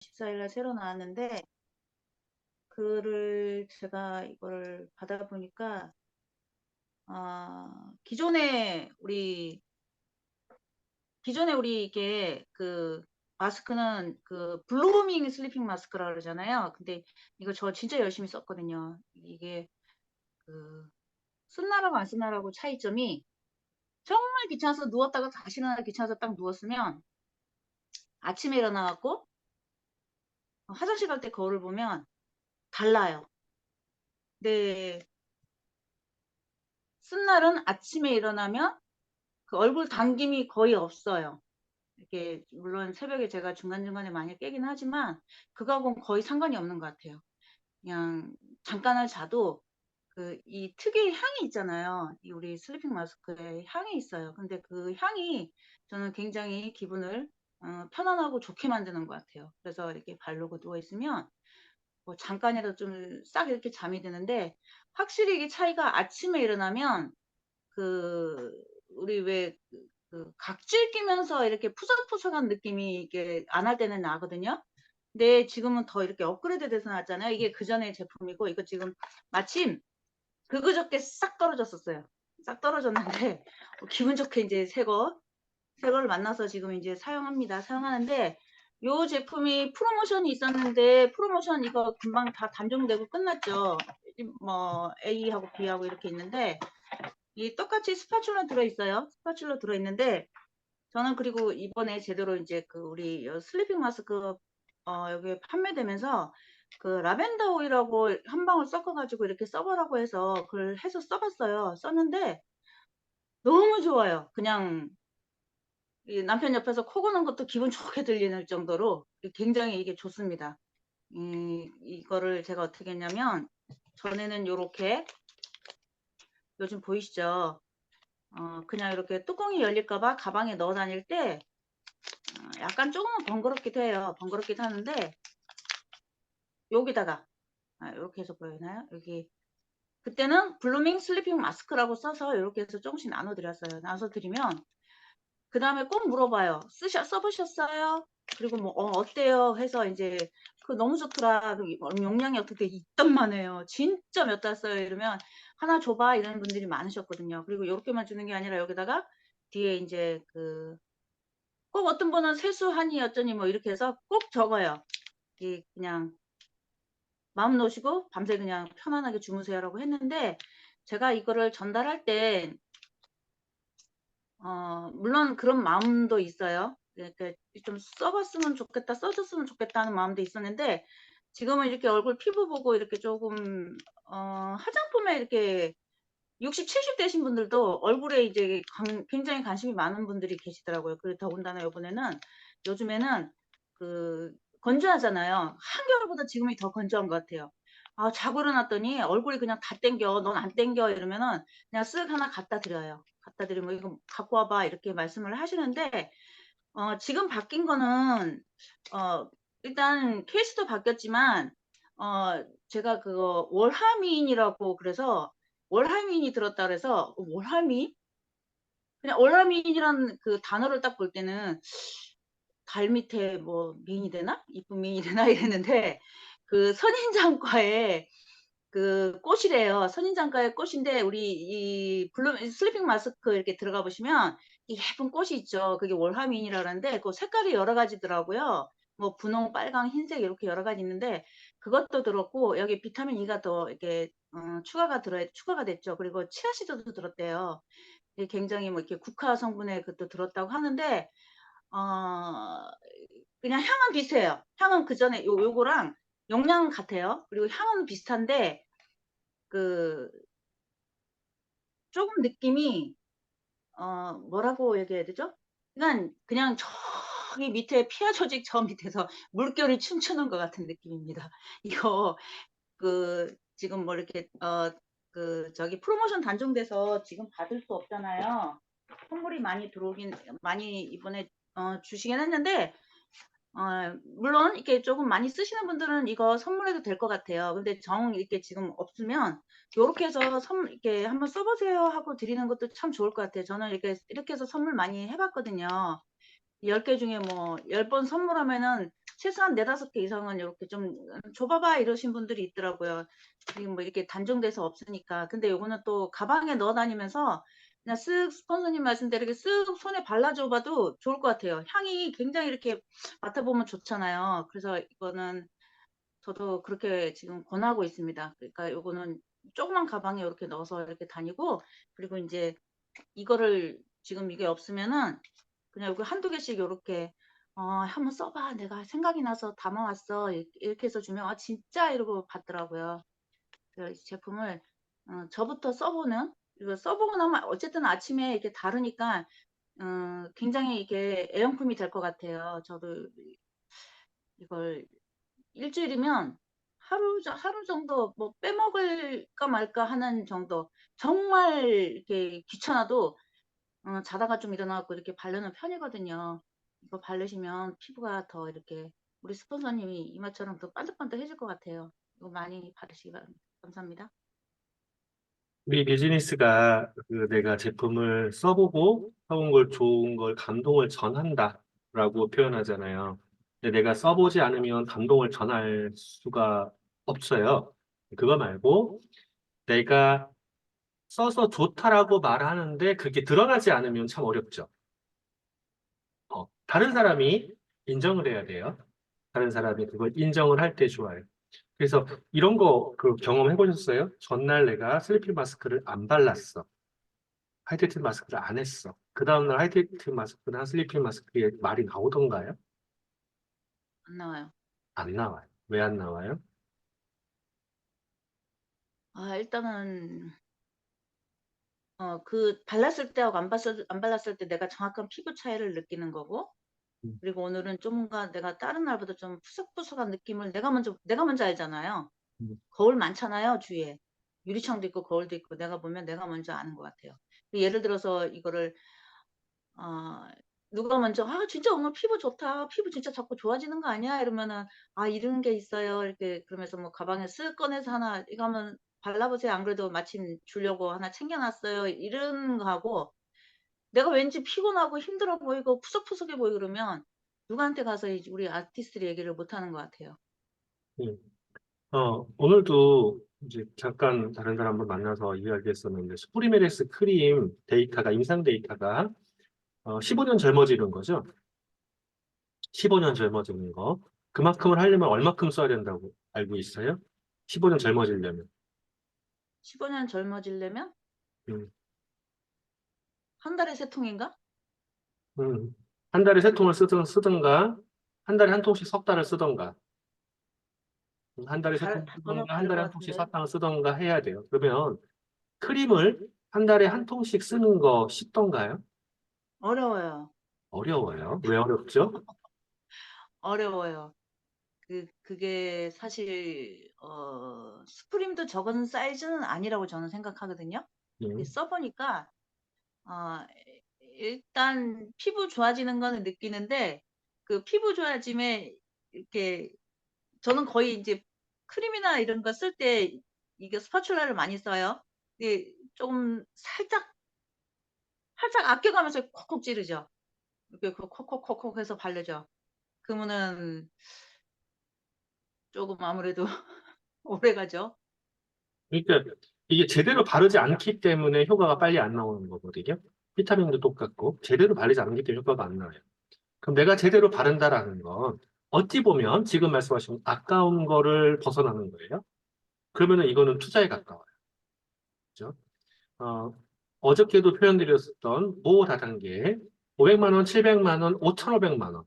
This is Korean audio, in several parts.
14일날 새로 나왔는데 그를 제가 이걸 받아보니까 아, 기존에 우리 기존에 우리 이게 그 마스크는 그 블루밍 슬리핑 마스크라 그러잖아요. 근데 이거 저 진짜 열심히 썼거든요. 이게 그 쓴나라고 안 쓴나라고 차이점이 정말 귀찮아서 누웠다가 다시 일어나 귀찮아서 딱 누웠으면 아침에 일어나갖고 화장실 갈 때 거울을 보면 달라요. 네. 쓴 날은 아침에 일어나면 그 얼굴 당김이 거의 없어요. 이렇게 물론 새벽에 제가 중간중간에 많이 깨긴 하지만 그거하고는 거의 상관이 없는 것 같아요. 그냥 잠깐을 자도 그 이 특유의 향이 있잖아요. 이 우리 슬리핑 마스크에 향이 있어요. 근데 그 향이 저는 굉장히 기분을 어, 편안하고 좋게 만드는 것 같아요. 그래서 이렇게 바르고 누워 있으면 뭐 잠깐이라도 좀 싹 이렇게 잠이 드는데 확실히 이게 차이가 아침에 일어나면 그 우리 왜 그 각질 끼면서 이렇게 푸석푸석한 느낌이 이게 안 할 때는 나거든요. 근데 지금은 더 이렇게 업그레이드 돼서 나왔잖아요. 이게 그 전에 제품이고 이거 지금 마침 그그저께 싹 떨어졌었어요. 싹 떨어졌는데 기분 좋게 이제 새거 새거를 만나서 지금 이제 사용합니다. 사용하는데 요 제품이 프로모션이 있었는데 프로모션 이거 금방 다 단종되고 끝났죠. 뭐 A하고 B하고 이렇게 있는데 이 똑같이 스파츌러 들어있어요. 스파츌러 들어있는데 저는 그리고 이번에 제대로 이제 그 우리 슬리핑 마스크 어 여기 판매되면서 그 라벤더 오일하고 한 방울 섞어가지고 이렇게 써보라고 해서 그걸 해서 써봤어요. 썼는데 너무 좋아요. 그냥 남편 옆에서 코 고는 것도 기분 좋게 들리는 정도로 굉장히 이게 좋습니다. 이, 이거를 제가 어떻게 했냐면 전에는 이렇게 요즘 보이시죠? 어, 그냥 이렇게 뚜껑이 열릴까봐 가방에 넣어 다닐 때 어, 약간 조금은 번거롭기도 해요. 번거롭기도 하는데 여기다가 아, 이렇게 해서 보이나요? 여기 그때는 블루밍 슬리핑 마스크라고 써서 이렇게 해서 조금씩 나눠드렸어요. 나눠드리면 그 다음에 꼭 물어봐요. 쓰셔, 써보셨어요? 그리고 뭐, 어, 어때요? 해서 이제, 그 너무 좋더라. 그 용량이 어떻게 있던만 해요. 진짜 몇 달 써요. 이러면, 하나 줘봐. 이런 분들이 많으셨거든요. 그리고 이렇게만 주는 게 아니라 여기다가 뒤에 이제 그, 꼭 어떤 분은 세수하니 어쩌니 뭐 이렇게 해서 꼭 적어요. 이 그냥, 마음 놓으시고 밤새 그냥 편안하게 주무세요라고 했는데, 제가 이거를 전달할 때 어, 물론 그런 마음도 있어요. 이렇게 좀 써봤으면 좋겠다, 써줬으면 좋겠다는 마음도 있었는데, 지금은 이렇게 얼굴 피부 보고 이렇게 조금, 어, 화장품에 이렇게 60, 70 되신 분들도 얼굴에 이제 굉장히 관심이 많은 분들이 계시더라고요. 그리고 더군다나 이번에는 요즘에는 그 건조하잖아요. 한겨울보다 지금이 더 건조한 것 같아요. 아, 자고 일어났더니 얼굴이 그냥 다 땡겨. 넌 안 땡겨. 이러면은 그냥 쓱 하나 갖다 드려요. 갖다 드리면 이거 갖고 와봐. 이렇게 말씀을 하시는데, 어, 지금 바뀐 거는, 어, 일단 케이스도 바뀌었지만, 어, 제가 그거 월하민이라고 그래서 월하민이 들었다 그래서 어, 월하민? 그냥 월하민이라는 그 단어를 딱 볼 때는 달 밑에 뭐 미인이 되나? 이쁜 미인이 되나 이랬는데 그 선인장과의 그 꽃이래요. 선인장과의 꽃인데 우리 이 블루 슬리핑 마스크 이렇게 들어가 보시면 이 예쁜 꽃이 있죠. 그게 월화민이라는데 그 색깔이 여러 가지더라고요. 뭐 분홍, 빨강, 흰색 이렇게 여러 가지 있는데 그것도 들었고 여기 비타민 E가 더 이렇게 어, 추가가 들어 추가가 됐죠. 그리고 치아시드도 들었대요. 굉장히 뭐 이렇게 국화 성분의 그것도 들었다고 하는데 어 그냥 향은 비슷해요. 향은 그 전에 요 요거랑 용량 같아요. 그리고 향은 비슷한데 그 조금 느낌이 어 뭐라고 얘기해야 되죠? 그냥 그냥 저기 밑에 피하 조직 저 밑에서 물결이 춤추는 것 같은 느낌입니다. 이거 그 지금 뭐 이렇게 어 그 저기 프로모션 단종돼서 지금 받을 수 없잖아요. 선물이 많이 들어오긴 많이 이번에 어 주시긴 했는데 어, 물론 이렇게 조금 많이 쓰시는 분들은 이거 선물해도 될 것 같아요. 근데 정 이렇게 지금 없으면 이렇게 해서 선 이렇게 한번 써보세요 하고 드리는 것도 참 좋을 것 같아요. 저는 이렇게 이렇게 해서 선물 많이 해봤거든요. 10개 중에 뭐 10번 선물하면은 최소한 4-5개 이상은 요렇게 좀 "줘 봐봐." 이러신 분들이 있더라고요. 지금 뭐 이렇게 단종돼서 없으니까. 근데 요거는 또 가방에 넣어 다니면서 그냥 쓱 스폰서님 말씀대로 이렇게 쓱 손에 발라 줘 봐도 좋을 것 같아요. 향이 굉장히 이렇게 맡아 보면 좋잖아요. 그래서 이거는 저도 그렇게 지금 권하고 있습니다. 그러니까 요거는 조그만 가방에 요렇게 넣어서 이렇게 다니고 그리고 인제 이거를 지금 이게 없으면은 그냥 요거 1-2 개씩 요렇게 어 "한번 써 봐. 내가 생각이 나서 담아 왔어." 이렇게 이렇게 해서 주면 "아 진짜?" 이러고 받더라고요. 제품을 어 저부터 써 보는 이거 써 보고 나면 어쨌든 아침에 이렇게 바르니까 어 굉장히 이게 애용품이 될 것 같아요. 저도 이 이걸 1 주일이면 하루 정 하루 정도 뭐 빼먹을까 말까 하는 정도 정말 이렇게 귀찮아도 어 자다가 좀 일어나 갖고 이렇게 바르는 편이거든요. 이거 바르시면 피부가 더 이렇게 우리 스폰서님이 이마처럼 더 반짝반짝해질 것 같아요. 이거 많이 바르시기 바랍니다. 감사합니다. 우리 비즈니스가 그 "내가 제품을 써 보고 써본걸 좋은 걸 감동을 전한다."라고 표현하잖아요. 근데 내가 써 보지 않으면 감동을 전할 수가 없어요. 그거 말고 내가 "써서 좋다."라고 말하는데 그게 드러나지 않으면 참 어렵죠. 어 다른 사람이 인정을 해야 돼요. 다른 사람이 그걸 인정을 할 때 좋아요. 그래서 이런 거 그 경험해 보셨어요? "전날 내가 슬리핑 마스크를 안 발랐어. 하이드레이트 마스크를 안 했어." 그 다음 날 하이드레이트 마스크나 슬리핑 마스크에 말이 나오던가요? 안 나와요. 안 나와요. 왜 안 나와요? 아 일단은 어 그 발랐을 때하고 안 봤을 안 발랐을 때 내가 정확한 피부 차이를 느끼는 거고 음. 그리고 오늘은 좀 뭔가 내가 다른 날보다 좀 푸석푸석한 느낌을 내가 먼저 내가 먼저 알잖아요. 음. 거울 많잖아요, 주위에. 유리창도 있고 거울도 있고 내가 보면 내가 먼저 아는 것 같아요. 예를 들어서 이거를 어 누가 먼저 "아 진짜 오늘 피부 좋다. 피부 진짜 자꾸 좋아지는 거 아니야?" 이러면은 "아 이런 게 있어요." 이렇게 그러면서 뭐 가방에 쓱 꺼내서 "하나 이거 한번 발라 보세요. 안 그래도 마침 주려고 하나 챙겨 놨어요." 이런 거 하고 내가 왠지 피곤하고 힘들어 보이고 푸석푸석해 보이고 그러면 누구한테 가서 우리 아티스트를 얘기를 못 하는 것 같아요. 음. 어 오늘도 이제 잠깐 다른 사람을 만나서 이야기했었는데 스프리메렉스 크림 데이터가 임상 데이터가 어 15년 젊어지는 거죠. 15년 젊어지는 거. 그만큼을 하려면 얼마큼 써야 된다고 알고 있어요? 15년 젊어지려면. 15년 젊어지려면 음. 1 달에 3 통인가? 음. 1 달에 3 통을 쓰든 쓰든가 1 달에 1 통씩 석 달을 쓰든가. 음1 달에 3다 통을 다 번호가 쓰든가 1 다를 달에 것1 통씩. 사탕을 쓰든가 해야 돼요. 그러면 크림을 1 달에 1 통씩 쓰는 거 쉽던가요? 어려워요. 어려워요. 왜 어렵죠? 어려워요. 그 그게 사실 어 스프림도 적은 사이즈는 아니라고 저는 생각하거든요. 음. 써 보니까 어 일단 피부 좋아지는 거는 느끼는데 그 피부 좋아짐에 이렇게 저는 거의 인제 크림이나 이런 거 쓸 때 이게 스파츌라를 많이 써요. 이게 좀 살짝 살짝 아껴 가면서 콕콕 찌르죠. 이렇게 그 콕콕콕콕 해서 바르죠. 그러면은 쪼금 아무래도 오래 가죠. 그러니까 이게 제대로 바르지 않기 때문에 효과가 빨리 안 나오는 거거든요. 비타민도 똑같고 제대로 바르지 않기 때문에 효과가 안 나와요. 그럼 내가 제대로 바른다라는 건 어찌 보면 지금 말씀하신 아까운 거를 벗어나는 거예요. 그러면은 이거는 투자에 가까워요. 그죠? 어 어저께도 표현 드렸었던 모 다단계 500만 원, 700만 원, 5,500만 원.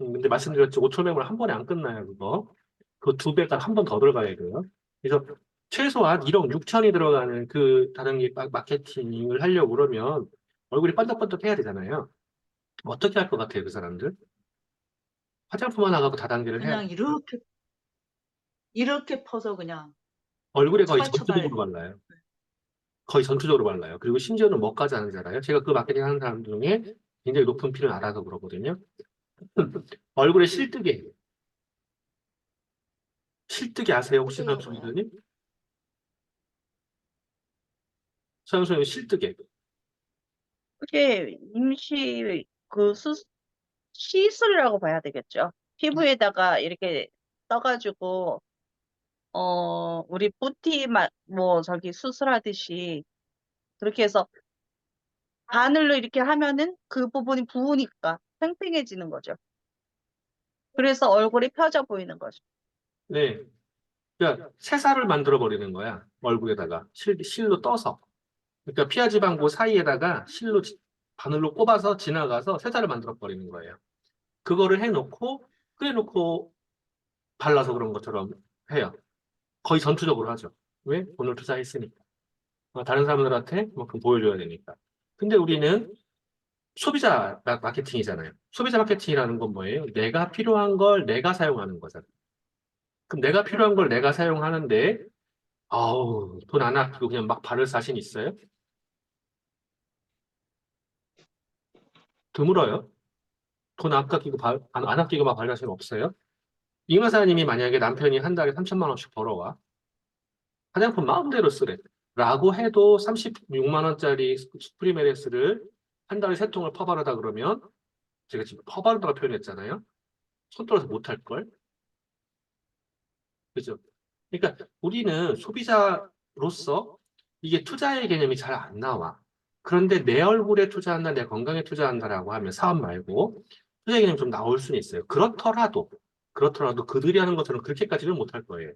음 근데 말씀드렸죠. 5,500만 원 한 번에 안 끝나요, 그거. 그2 배가 한 번 더 들어가야 돼요. 그래서 최소한 1억 6천이 들어가는 그 다단계 마 마케팅을 하려고 그러면 얼굴이 번덕번덕해야 되잖아요. 어떻게 할 것 같아요, 그 사람들? 화장품 하나 갖고 다단계를 해야 그냥 이렇게 이렇게 퍼서 그냥 얼굴에 거의 처발처발. 전투적으로 발라요. 거의 전투적으로 발라요. 그리고 심지어는 뭐까지 하는지 알아요? 제가 그 마케팅 하는 사람 중에 굉장히 높은 피를 알아서 그러거든요. 얼굴에 실뜨개. 실뜨개 아세요, 혹시? 기자님? 서영수 님 실뜨개. 그게 임시 그 수, 시술이라고 봐야 되겠죠. 피부에다가 이렇게 떠가지고, 어, 우리 붓티, 마, 뭐, 저기 수술하듯이, 그렇게 해서 바늘로 이렇게 하면은 그 부분이 부으니까 팽팽해지는 거죠. 그래서 얼굴이 펴져 보이는 거죠. 네. 그러니까 새살을 만들어 버리는 거야. 얼굴에다가 실, 실로 떠서. 그러니까 피하 지방부 사이에다가 실로 지- 바늘로 꼽아서 지나가서 새살을 만들어 버리는 거예요. 그거를 해놓고 끓여놓고 발라서 그런 것처럼 해요. 거의 전투적으로 하죠. 왜? 돈을 투자했으니까. 어, 다른 사람들한테 그만큼 보여줘야 되니까. 근데 우리는 소비자 마- 마케팅이잖아요. 소비자 마케팅이라는 건 뭐예요? 내가 필요한 걸 내가 사용하는 거잖아요. 그럼 내가 필요한 걸 내가 사용하는데, 아우, 돈 안 아끼고 그냥 막 바를 자신 있어요? 드물어요. 돈 안 아끼고, 바- 안, 안 아끼고 막 자신 없어요? 이마사님이 만약에 남편이 한 달에 3천만 원씩 벌어와. 화장품 마음대로 쓰래. 라고 해도 36만 원짜리 스프리메레스를 한 달에 세 통을 퍼바르다 그러면, 제가 지금 퍼바르다고 표현했잖아요. 손 떨어서 못할 걸. 그죠? 그러니까 우리는 소비자로서 이게 투자의 개념이 잘 안 나와. 그런데 내 얼굴에 투자한다, 내 건강에 투자한다라고 하면 사업 말고 투자 개념이 좀 나올 수는 있어요. 그렇더라도, 그렇더라도 그들이 하는 것처럼 그렇게까지는 못할 거예요.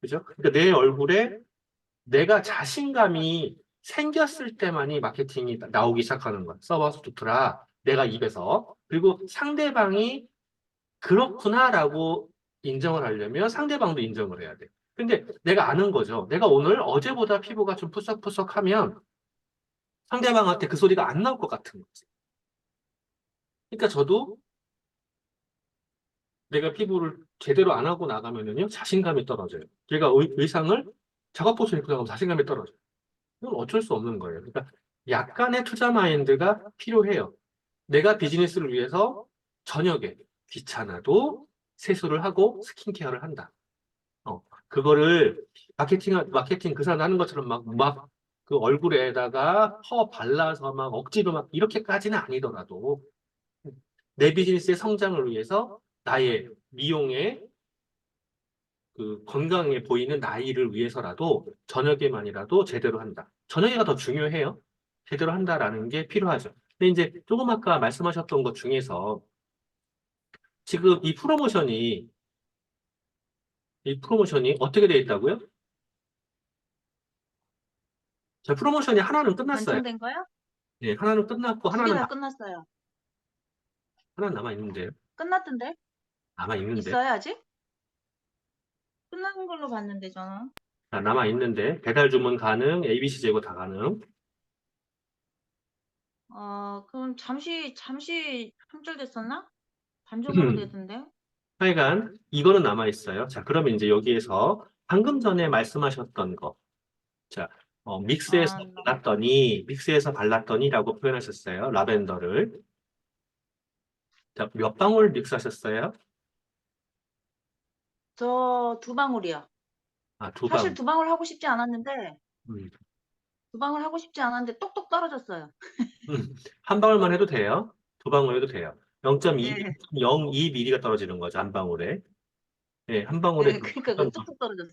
그죠? 그러니까 내 얼굴에 내가 자신감이 생겼을 때만이 마케팅이 나- 나오기 시작하는 거야. 써봐서 좋더라. 내가 입에서. 그리고 상대방이 그렇구나라고 인정을 하려면 상대방도 인정을 해야 돼. 근데 내가 아는 거죠. 내가 오늘 어제보다 피부가 좀 푸석푸석하면 상대방한테 그 소리가 안 나올 것 같은 거지. 그러니까 저도 내가 피부를 제대로 안 하고 나가면은요, 자신감이 떨어져요. 제가 의, 의상을 작업복을 입고 나가면 자신감이 떨어져요. 이건 어쩔 수 없는 거예요. 그러니까 약간의 투자 마인드가 필요해요. 내가 비즈니스를 위해서 저녁에 귀찮아도 세수를 하고 스킨케어를 한다. 어, 그거를 마케팅, 마케팅 그 사람 하는 것처럼 막, 막, 그 얼굴에다가 퍼 발라서 막 억지로 막 이렇게까지는 아니더라도 내 비즈니스의 성장을 위해서 나의 미용의 그 건강해 보이는 나이를 위해서라도 저녁에만이라도 제대로 한다. 저녁에가 더 중요해요. 제대로 한다라는 게 필요하죠. 근데 이제 조금 아까 말씀하셨던 것 중에서 지금 이 프로모션이 이 프로모션이 어떻게 되어 있다고요? 자, 프로모션이 하나는 끝났어요. 완성된 거요? 예, 하나는 끝났고 두 하나는 나- 끝났어요. 하나는 남아 있는데요. 끝났던데? 남아 있는데. 있어요, 아직? 끝난 걸로 봤는데, 저는. 자, 남아 있는데 배달 주문 가능, ABC 제고 다 가능. 어, 그럼 잠시, 잠시 품절됐었나? 반정으로 음. 되던데? 하여간 이거는 남아 있어요. 자, 그러면 이제 여기에서 방금 전에 말씀하셨던 거. 자, 어, 믹스해서 아. 발랐더니, 믹스해서 발랐더니라고 표현하셨어요. 라벤더를. 자, 몇 방울 믹스하셨어요? 저 두 방울이요. 아, 두 사실 방울. 두 방울 하고 싶지 않았는데, 음. 두 방울 하고 싶지 않았는데, 똑똑 떨어졌어요. 음, 한 방울만 해도 돼요. 두 방울 해도 돼요. 0.2, 네. 0.02mm가 떨어지는 거죠, 한 방울에. 네, 한 방울에. 네, 그러니까 그 뚝뚝 떨어졌어요.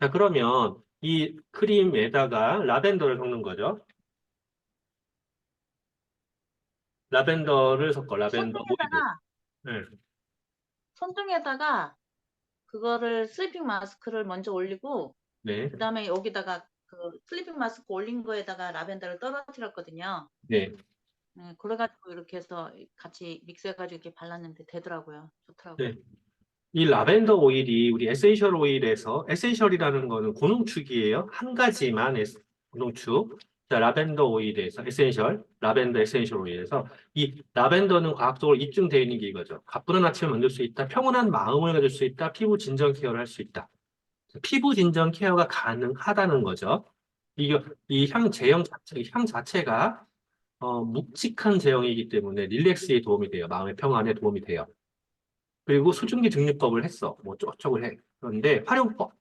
자, 그러면 이 크림에다가 라벤더를 섞는 거죠. 라벤더를 섞어, 라벤더. 손등에다가, 네, 손등에다가 그거를 슬리핑 마스크를 먼저 올리고, 네, 그 다음에 여기다가 그 슬리핑 마스크 올린 거에다가 라벤더를 떨어뜨렸거든요. 네. 네, 그래가지고 이렇게 해서 같이 믹스해가지고 이렇게 발랐는데 되더라고요. 좋더라고요. 네. 이 라벤더 오일이 우리 에센셜 오일에서 에센셜이라는 거는 고농축이에요. 한 가지만 에스- 고농축. 자, 라벤더 오일에서 에센셜, 라벤더 에센셜 오일에서 이 라벤더는 과학적으로 입증되어 있는 게 이거죠. 가뿐한 아침을 만들 수 있다. 평온한 마음을 가질 수 있다. 피부 진정 케어를 할 수 있다. 피부 진정 케어가 가능하다는 거죠. 이게 이향 제형 자체, 향 자체가 어, 묵직한 제형이기 때문에 릴렉스에 도움이 돼요. 마음의 평안에 도움이 돼요. 그리고 수증기 증류법을 했어. 뭐 어쩌고저쩌고 해. 그런데 활용법.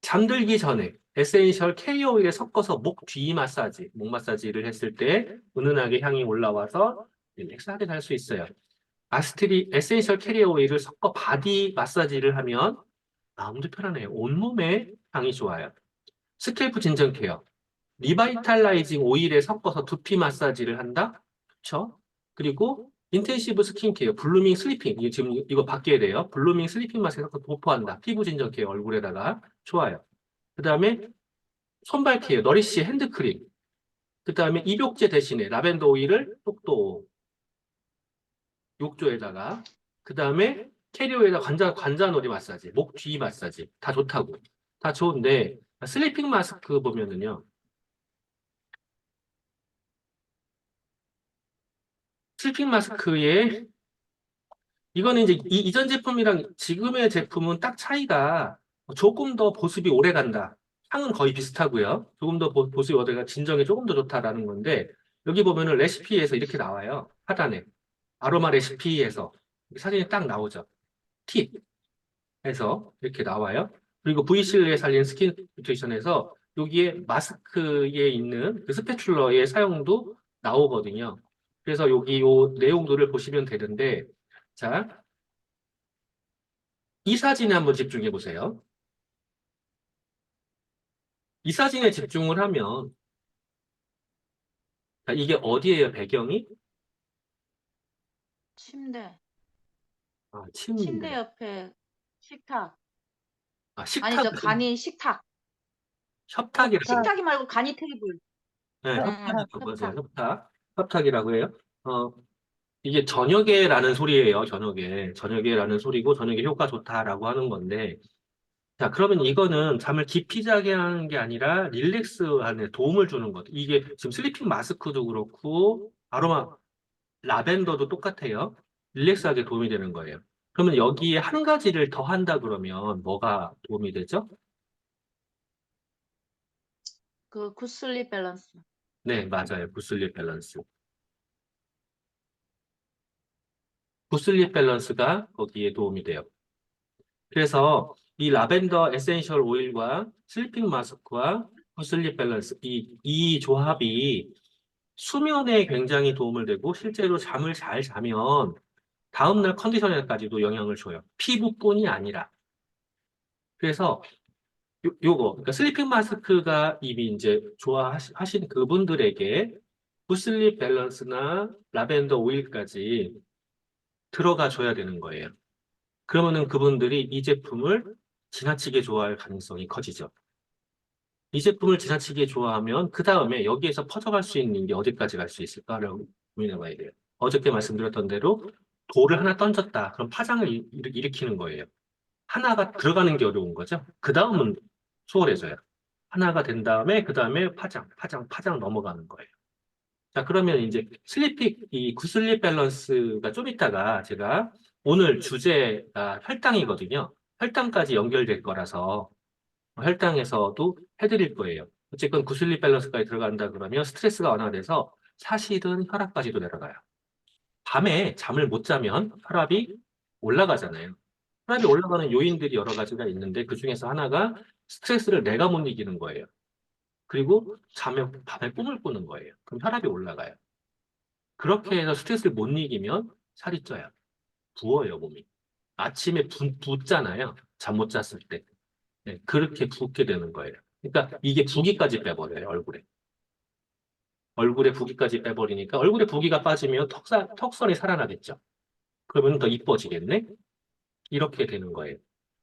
잠들기 전에 에센셜 K 오일에 섞어서 목 뒤 마사지, 목 마사지를 했을 때 은은하게 향이 올라와서 릴렉스하게 잘 수 있어요. 아스트리 에센셜 캐리어 오일을 섞어 바디 마사지를 하면 마음도 편안해요. 온몸에 향이 좋아요. 스캘프 진정 케어. 리바이탈라이징 오일에 섞어서 두피 마사지를 한다? 그렇죠? 그리고 인텐시브 스킨케어, 블루밍 슬리핑. 이게 지금 이거 바뀌어야 돼요. 블루밍 슬리핑 마스크 섞어 도포한다. 피부 진정 케어 얼굴에다가 좋아요. 그 다음에 손발 케어, 너리시 핸드크림. 그 다음에 입욕제 대신에 라벤더 오일을 똑똑 욕조에다가 그 다음에 캐리어에다 관자 관자놀이 마사지, 목 뒤 마사지 다 좋다고 다 좋은데 슬리핑 마스크 보면은요 슬리핑 마스크에 이거는 이제 이 이전 제품이랑 지금의 제품은 딱 차이가 조금 더 보습이 오래 간다. 향은 거의 비슷하고요. 조금 더 보- 보습이 오래 가 진정에 조금 더 좋다라는 건데 여기 보면은 레시피에서 이렇게 나와요. 하단에 아로마 레시피에서 사진이 딱 나오죠. 팁 해서 이렇게 나와요. 그리고 V실내에 살린 스킨 뷰테이션에서 여기에 마스크에 있는 그 스패출러의 사용도 나오거든요. 그래서 여기 요 내용들을 보시면 되는데 자, 이 사진에 한번 집중해 보세요. 이 사진에 집중을 하면 자, 이게 어디예요, 배경이? 침대. 아, 침대. 침대 옆에 식탁. 아, 식탁. 아니 저 간이 식탁. 협탁이라고. 식탁이 말고 간이 테이블. 네, 응, 협탁, 응, 맞아요. 협탁. 협탁. 협탁이라고 해요. 어, 이게 저녁에라는 소리예요. 저녁에. 저녁에라는 소리고 저녁에 효과 좋다라고 하는 건데. 자, 그러면 이거는 잠을 깊이 자게 하는 게 아니라 릴렉스 하는 도움을 주는 것. 이게 지금 슬리핑 마스크도 그렇고 아로마 라벤더도 똑같아요. 릴렉스하게 도움이 되는 거예요. 그러면 여기에 한 가지를 더 한다 그러면 뭐가 도움이 되죠? 그 굿슬립 밸런스. 네, 맞아요. 굿슬립 밸런스. 굿슬립 밸런스가 거기에 도움이 돼요. 그래서 이 라벤더 에센셜 오일과 슬리핑 마스크와 굿슬립 밸런스, 이, 이 조합이 수면에 굉장히 도움을 되고 실제로 잠을 잘 자면 다음날 컨디션에까지도 영향을 줘요. 피부뿐이 아니라. 그래서 요, 요거, 그러니까 슬리핑 마스크가 이미 이제 좋아하신 그분들에게 굿슬립 밸런스나 라벤더 오일까지 들어가 줘야 되는 거예요. 그러면은 그분들이 이 제품을 지나치게 좋아할 가능성이 커지죠. 이 제품을 지나치게 좋아하면 그 다음에 여기에서 퍼져갈 수 있는 게 어디까지 갈 수 있을까라고 고민해 봐야 돼요. 어저께 말씀드렸던 대로 돌을 하나 던졌다. 그럼 파장을 일으키는 거예요. 하나가 들어가는 게 어려운 거죠. 그 다음은 수월해져요. 하나가 된 다음에 그 다음에 파장, 파장, 파장 넘어가는 거예요. 자, 그러면 이제 슬리픽, 이 굿슬립 밸런스가 좀 이따가 제가 오늘 주제가 혈당이거든요. 혈당까지 연결될 거라서 혈당에서도 해드릴 거예요. 어쨌건 굿슬립 밸런스까지 들어간다 그러면 스트레스가 완화돼서 사실은 혈압까지도 내려가요. 밤에 잠을 못 자면 혈압이 올라가잖아요. 혈압이 올라가는 요인들이 여러 가지가 있는데 그 중에서 하나가 스트레스를 내가 못 이기는 거예요. 그리고 잠에 밤에 꿈을 꾸는 거예요. 그럼 혈압이 올라가요. 그렇게 해서 스트레스를 못 이기면 살이 쪄요. 부어요, 몸이. 아침에 부, 붓잖아요. 잠 못 잤을 때. 네, 그렇게 붓게 되는 거예요. 그러니까 이게 부기까지 빼버려요, 얼굴에. 얼굴에 부기까지 빼버리니까 얼굴에 부기가 빠지면 턱사, 턱선이 살아나겠죠. 그러면 더 이뻐지겠네? 이렇게 되는 거예요.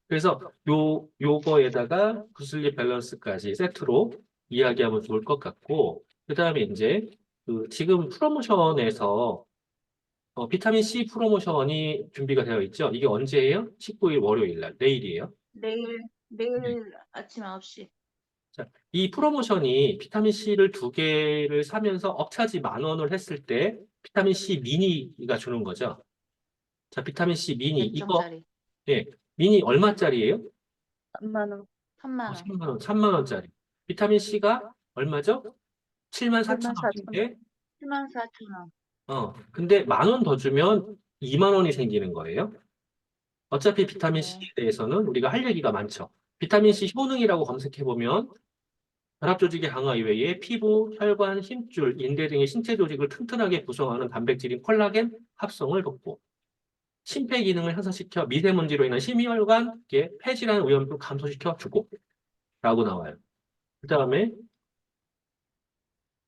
그래서 요, 요거에다가 구슬립 밸런스까지 세트로 이야기하면 좋을 것 같고, 그 다음에 이제 그 지금 프로모션에서 어, 비타민 C 프로모션이 준비가 되어 있죠. 이게 언제예요? 19일 월요일 날, 내일이에요. 내일 내일 네. 아침 9시. 자, 이 프로모션이 비타민 C를 두 개를 사면서 업차지 만 원을 했을 때 비타민 C 미니가 주는 거죠. 자, 비타민 C 미니 이거 100점짜리. 미니 얼마짜리예요? 3만 원. 3만 어, 원. 3만 원, 3만 원짜리. 비타민 C가 얼마죠? 7만 4천 74,000 원인데, 7만 4천 원. 어, 근데 만 원 더 주면 2만 원이 생기는 거예요. 어차피 비타민 네. C에 대해서는 우리가 할 얘기가 많죠. 비타민C 효능이라고 검색해 보면 결합 조직의 강화 이외에 피부, 혈관, 힘줄, 인대 등의 신체 조직을 튼튼하게 구성하는 단백질인 콜라겐 합성을 돕고 심폐 기능을 향상시켜 미세먼지로 인한 심혈관 폐질환 위험도 감소시켜 주고 라고 나와요. 그 다음에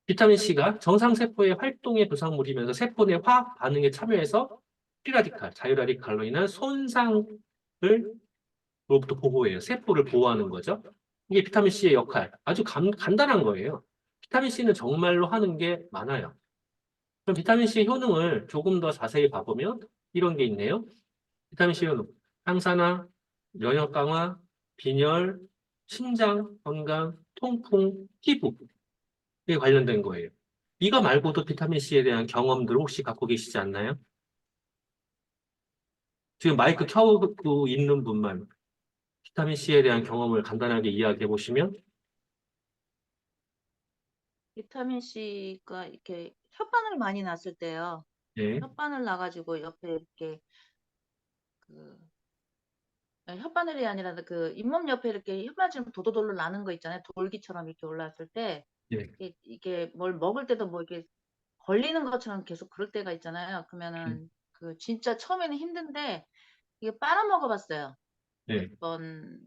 비타민C가 정상세포의 활동의 부상물이면서 세포 내 화학 반응에 참여해서 프리라디칼, 자유라디칼로 인한 손상을 로부터 보호해요. 세포를 보호하는 거죠. 이게 비타민C의 역할. 아주 간, 간단한 거예요. 비타민C는 정말로 하는 게 많아요. 그럼 비타민C의 효능을 조금 더 자세히 봐보면 이런 게 있네요. 비타민C 효능. 항산화, 면역 강화, 빈혈, 신장 건강, 통풍, 피부. 에 관련된 거예요. 이거 말고도 비타민C에 대한 경험들 혹시 갖고 계시지 않나요? 지금 마이크 켜고 있는 분만 비타민C에 대한 경험을 간단하게 이야기해 보시면 비타민 C가 이렇게 혓바늘 많이 났을 때요. 네, 혓바늘 나가지고 옆에 이렇게 그 혓바늘이 아니라 그 잇몸 옆에 이렇게 혓바늘 도도돌로 나는 거 있잖아요. 돌기처럼 이렇게 올라왔을 때 예. 이게, 이게 뭘 먹을 때도 뭐 이렇게 걸리는 것처럼 계속 그럴 때가 있잖아요. 그러면은 그 진짜 처음에는 힘든데 이게 빨아먹어 봤어요. 네, 몇번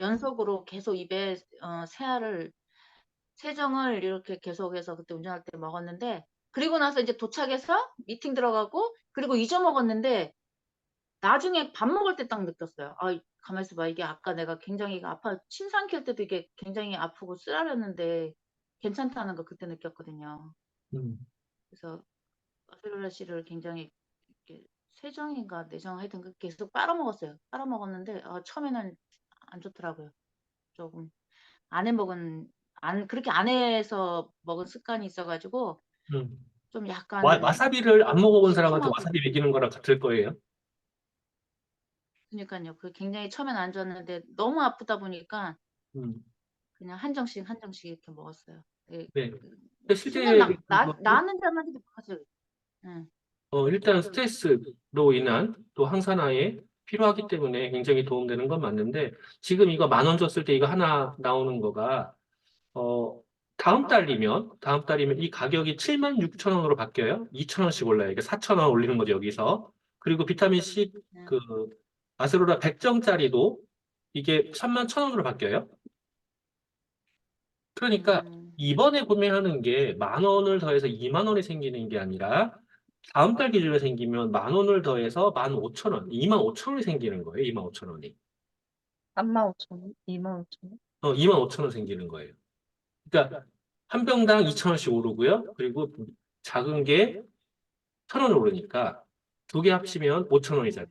연속으로 계속 입에 어, 새알을 세정을 이렇게 계속해서 그때 운전할 때 먹었는데 그리고 나서 이제 도착해서 미팅 들어가고 그리고 잊어먹었는데 나중에 밥 먹을 때 딱 느꼈어요. 아, 가만 있어봐. 이게 아까 내가 굉장히 아파 침 삼킬 때도 이게 굉장히 아프고 쓰라렸는데 괜찮다는 거 그때 느꼈거든요. 음, 그래서 아스로라 씨를 굉장히 이렇게 세정인가 내정 하여튼 그 계속 빨아먹었어요. 빨아먹었는데 아, 처음에는 안 좋더라고요. 조금 안에 먹은 안 그렇게 안에서 먹은 습관이 있어가지고 음. 좀 약간 와, 와사비를 안 먹어본 사람한테. 와사비 먹이는 거랑 같을 거예요. 그러니까요. 그 굉장히 처음엔 안 좋았는데 너무 아프다 보니까 음, 그냥 한 정씩 한 정씩 이렇게 먹었어요. 예, 네. 그 근데 실제 수면 나, 나, 뭐- 나는 자만도 못하죠. 응. 어, 일단 스트레스로 인한 또 항산화에 필요하기 때문에 굉장히 도움되는 건 맞는데 지금 이거 만 원 줬을 때 이거 하나 나오는 거가 어, 다음 달이면 다음 달이면 이 가격이 7만 6천 원으로 바뀌어요. 2천 원씩 올라요. 이게 4천 원 올리는 거죠, 여기서. 그리고 비타민 C 네. 그 아스로라 100정짜리도 이게 3만 천 원으로 바뀌어요. 그러니까 음, 이번에 구매하는 게 만 원을 더해서 2만 원이 생기는 게 아니라 다음 달 기준으로 생기면 만 원을 더해서 만 오천 원, 2만 오천 원이 생기는 거예요. 2만 오천 원이. 35,000원, 25,000원. 어, 2만 오천 원 생기는 거예요. 그러니까 한 병당 2천 원씩 오르고요. 그리고 작은 게 천 원 오르니까 두 개 합치면 5천 원이잖아요.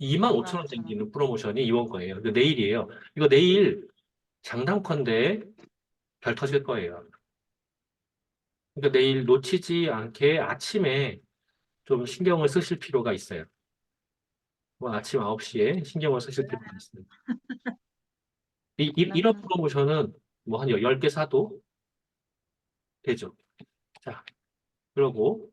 2만 5천 원 생기는 프로모션이 이번 거예요. 근데 내일이에요. 이거 내일 장담컨대 별 터질 거예요. 그러니까 내일 놓치지 않게 아침에 좀 신경을 쓰실 필요가 있어요. 뭐 아침 9시에 신경을 쓰실 필요가 있습니다. 이, 이, 이런 프로모션은 뭐 한 10개 사도 되죠. 자, 그러고